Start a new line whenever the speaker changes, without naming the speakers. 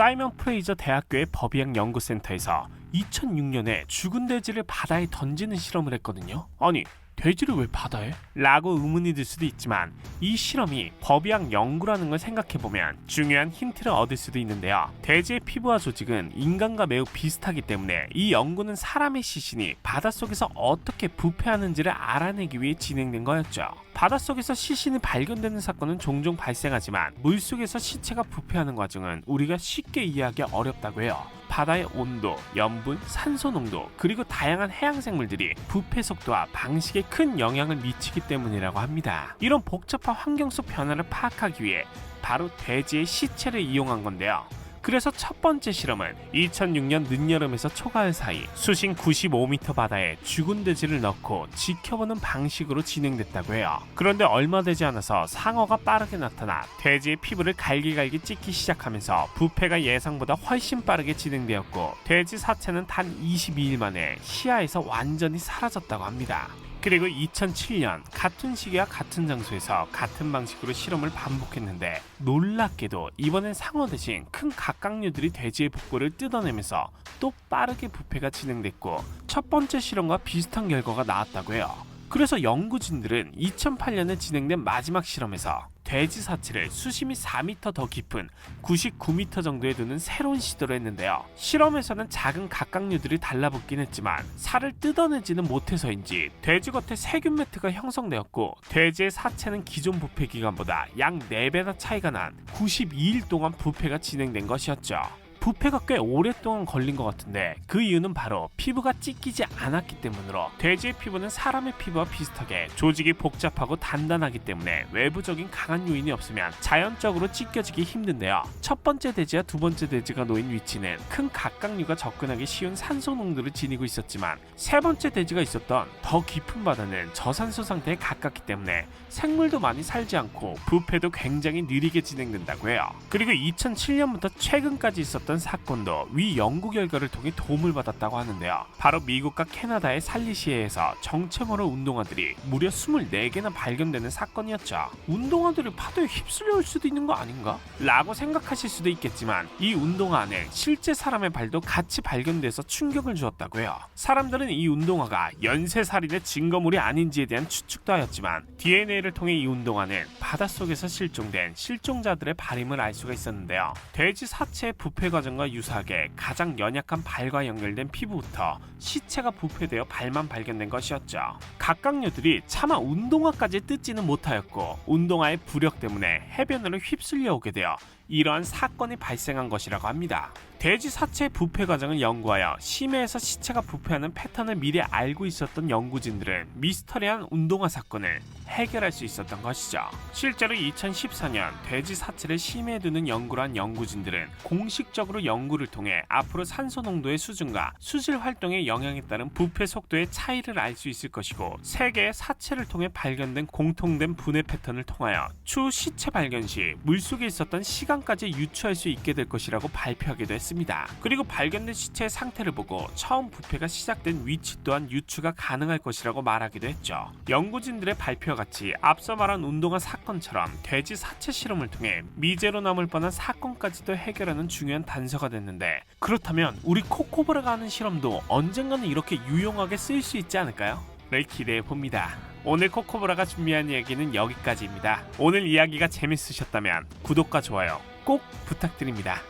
사이먼 프레이저 대학교의 법의학 연구센터에서 2006년에 죽은 돼지를 바다에 던지는 실험을 했거든요. 아니 돼지를 왜 바다에? 라고 의문이 들 수도 있지만 이 실험이 법의학 연구라는 걸 생각해보면 중요한 힌트를 얻을 수도 있는데요. 돼지의 피부와 조직은 인간과 매우 비슷하기 때문에 이 연구는 사람의 시신이 바닷속에서 어떻게 부패하는지를 알아내기 위해 진행된 거였죠. 바닷속에서 시신이 발견되는 사건은 종종 발생하지만 물속에서 시체가 부패하는 과정은 우리가 쉽게 이해하기 어렵다고 해요. 바다의 온도, 염분, 산소 농도, 그리고 다양한 해양 생물들이 부패 속도와 방식에 큰 영향을 미치기 때문이라고 합니다. 이런 복잡한 환경 속 변화를 파악하기 위해 바로 돼지의 시체를 이용한 건데요. 그래서 첫 번째 실험은 2006년 늦여름에서 초가을 사이 수심 95m 바다에 죽은 돼지를 넣고 지켜보는 방식으로 진행됐다고 해요. 그런데 얼마 되지 않아서 상어가 빠르게 나타나 돼지의 피부를 갈기갈기 찢기 시작하면서 부패가 예상보다 훨씬 빠르게 진행되었고 돼지 사체는 단 22일 만에 시야에서 완전히 사라졌다고 합니다. 그리고 2007년 같은 시기와 같은 장소에서 같은 방식으로 실험을 반복했는데 놀랍게도 이번엔 상어 대신 큰 각각류들이 돼지의 복부를 뜯어내면서 또 빠르게 부패가 진행됐고 첫 번째 실험과 비슷한 결과가 나왔다고 해요. 그래서 연구진들은 2008년에 진행된 마지막 실험에서 돼지 사체를 수심이 4m 더 깊은 99m 정도에 두는 새로운 시도를 했는데요. 실험에서는 작은 각각류들이 달라붙긴 했지만 살을 뜯어내지는 못해서인지 돼지 겉에 세균 매트가 형성되었고 돼지의 사체는 기존 부패 기간보다 약 4배나 차이가 난 92일 동안 부패가 진행된 것이었죠. 부패가 꽤 오랫동안 걸린 것 같은데 그 이유는 바로 피부가 찢기지 않았기 때문으로 돼지의 피부는 사람의 피부와 비슷하게 조직이 복잡하고 단단하기 때문에 외부적인 강한 요인이 없으면 자연적으로 찢겨지기 힘든데요. 첫 번째 돼지와 두 번째 돼지가 놓인 위치는 큰 각각류가 접근하기 쉬운 산소 농도를 지니고 있었지만 세 번째 돼지가 있었던 더 깊은 바다는 저산소 상태에 가깝기 때문에 생물도 많이 살지 않고 부패도 굉장히 느리게 진행된다고 해요. 그리고 2007년부터 최근까지 있었던 사건도 위 연구 결과를 통해 도움을 받았다고 하는데요. 바로 미국과 캐나다의 살리시에에서 정체모를 운동화들이 무려 24개나 발견되는 사건이었죠. 운동화들을 파도에 휩쓸려 올 수도 있는 거 아닌가? 라고 생각하실 수도 있겠지만 이 운동화 안에 실제 사람의 발도 같이 발견돼서 충격을 주었다고 해요. 사람들은 이 운동화가 연쇄살인의 증거물이 아닌지에 대한 추측도 하였지만 DNA를 통해 이 운동화는 바닷속에서 실종된 실종자들의 발임을 알 수가 있었는데요. 돼지 사체의 부패 과정과 유사하게 가장 연약한 발과 연결된 피부부터 시체가 부패되어 발만 발견된 것이었죠. 각각류들이 차마 운동화까지 뜯지는 못하였고 운동화의 부력 때문에 해변으로 휩쓸려 오게 되어 이러한 사건이 발생한 것이라고 합니다. 돼지 사체의 부패 과정을 연구하여 심해에서 시체가 부패하는 패턴을 미리 알고 있었던 연구진들은 미스터리한 운동화 사건을 해결할 수 있었던 것이죠. 실제로 2014년 돼지 사체를 심해에 두는 연구를 한 연구진들은 공식적으로 연구를 통해 앞으로 산소 농도의 수준과 수질 활동의 영향에 따른 부패 속도의 차이를 알 수 있을 것이고 세계의 사체를 통해 발견된 공통된 분해 패턴을 통하여 추후 시체 발견 시 물속에 있었던 시간 까지 유추할 수 있게 될 것이라고 발표하기도 했습니다. 그리고 발견된 시체의 상태를 보고 처음 부패가 시작된 위치 또한 유추가 가능할 것이라고 말하기도 했죠. 연구진들의 발표와 같이 앞서 말한 운동화 사건처럼 돼지 사체 실험을 통해 미제로 남을 뻔한 사건까지도 해결하는 중요한 단서가 됐는데 그렇다면 우리 코코브라가 하는 실험도 언젠가는 이렇게 유용하게 쓰일 수 있지 않을까요? 를 기대해 봅니다. 오늘 코코브라가 준비한 이야기는 여기까지입니다. 오늘 이야기가 재밌으셨다면 구독과 좋아요 꼭 부탁드립니다.